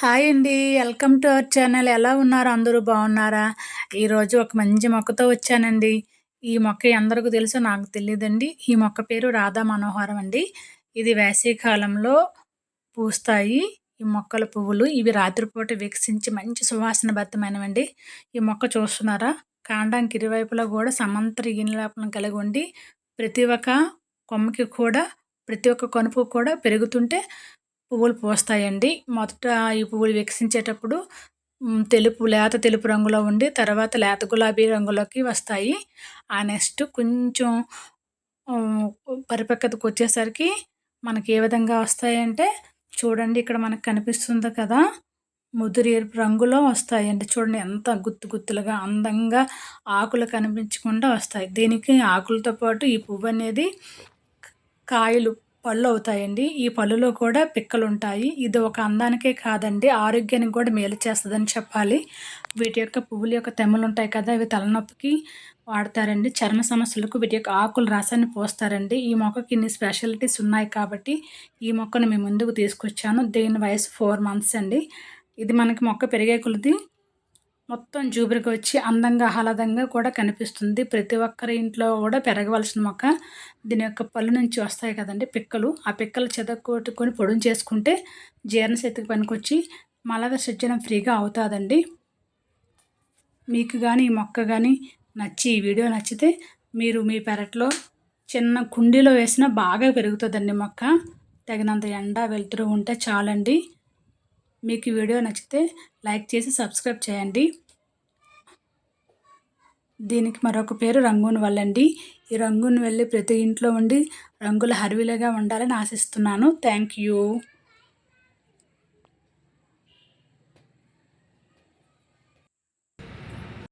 Hi అండి. Welcome to our channel. ఎలా ఉన్నారు? అందరూ బాగున్నారా? ఈరోజు ఒక మంచి మొక్కతో వచ్చానండి. ఈ మొక్క ఎందరికీ తెలుసో నాకు తెలియదండి ఈ మొక్క పేరు రాధా మనోహరం అండి. ఇది వేసవికాలంలో పూస్తాయి. ఈ మొక్కల పువ్వులు ఇవి రాత్రిపూట వికసించి మంచి సువాసన బద్దమైనవండి ఈ మొక్క చూస్తున్నారా? కాండానికి ఇరువైపులా కూడా సమంతర ఈనలాపం కలిగి ఉండి ప్రతి ఒక్క కొమ్మకి కూడా ప్రతి ఒక్క కనుపు కూడా పెరుగుతుంటే పువ్వులు పూస్తాయండి. మొదట ఈ పువ్వులు వికసించేటప్పుడు తెలుపు లేత తెలుపు రంగులో ఉండి తర్వాత లేత గులాబీ రంగులోకి వస్తాయి. ఆ నెక్స్ట్ కొంచెం పరిపక్వతకు వచ్చేసరికి మనకి ఏ విధంగా వస్తాయంటే చూడండి ఇక్కడ మనకు కనిపిస్తుంది కదా ముదురు ఎరుపు రంగులో వస్తాయండి. చూడండి ఎంత గుత్తు గుత్తులుగా అందంగా ఆకులు కనిపించకుండా వస్తాయి. దీనికి ఆకులతో పాటు ఈ పువ్వు అనేది కాయలు పళ్ళు అవుతాయండి ఈ పళ్ళులో కూడా పిక్కలు ఉంటాయి ఇది ఒక అందానికే కాదండి. ఆరోగ్యానికి కూడా మేలు చేస్తుందని చెప్పాలి. వీటి యొక్క పువ్వుల యొక్క తెమ్మలు ఉంటాయి కదా ఇవి తలనొప్పికి వాడతారండి. చర్మ సమస్యలకు వీటి యొక్క ఆకుల రసాన్ని పోస్తారండి. ఈ మొక్కకి ఇన్ని స్పెషాలిటీస్ ఉన్నాయి కాబట్టి ఈ మొక్కను మేము ముందుకు తీసుకొచ్చాను. దీని వయసు ఫోర్ మంత్స్ అండి. ఇది మనకి మొక్క పెరిగే కొలది మొత్తం జూబురికి వచ్చి అందంగా ఆహ్లాదంగా కూడా కనిపిస్తుంది. ప్రతి ఒక్కరి ఇంట్లో కూడా పెరగవలసిన మొక్క దీని యొక్క పళ్ళు నుంచి వస్తాయి కదండి పిక్కలు. ఆ పిక్కలు చెదకొట్టుకొని పొడుం చేసుకుంటే జీర్ణశక్తికి పనికొచ్చి మల విసర్జనం ఫ్రీగా అవుతుందండి. మీకు కానీ ఈ మొక్క కానీ నచ్చి ఈ వీడియో నచ్చితే మీరు మీ పెరట్లో చిన్న కుండీలో వేసినా బాగా పెరుగుతుందండి మొక్క. తగినంత ఎండ వెళ్తురు ఉంటే చాలండి. మీకు ఈ వీడియో నచ్చితే లైక్ చేసి సబ్స్క్రైబ్ చేయండి. దీనికి మరొక పేరు రంగున్ వల్లండి. ఈ రంగును వెళ్ళి ప్రతి ఇంట్లో ఉండి రంగుల హరివిలగా ఉండాలని ఆశిస్తున్నాను. Thank you.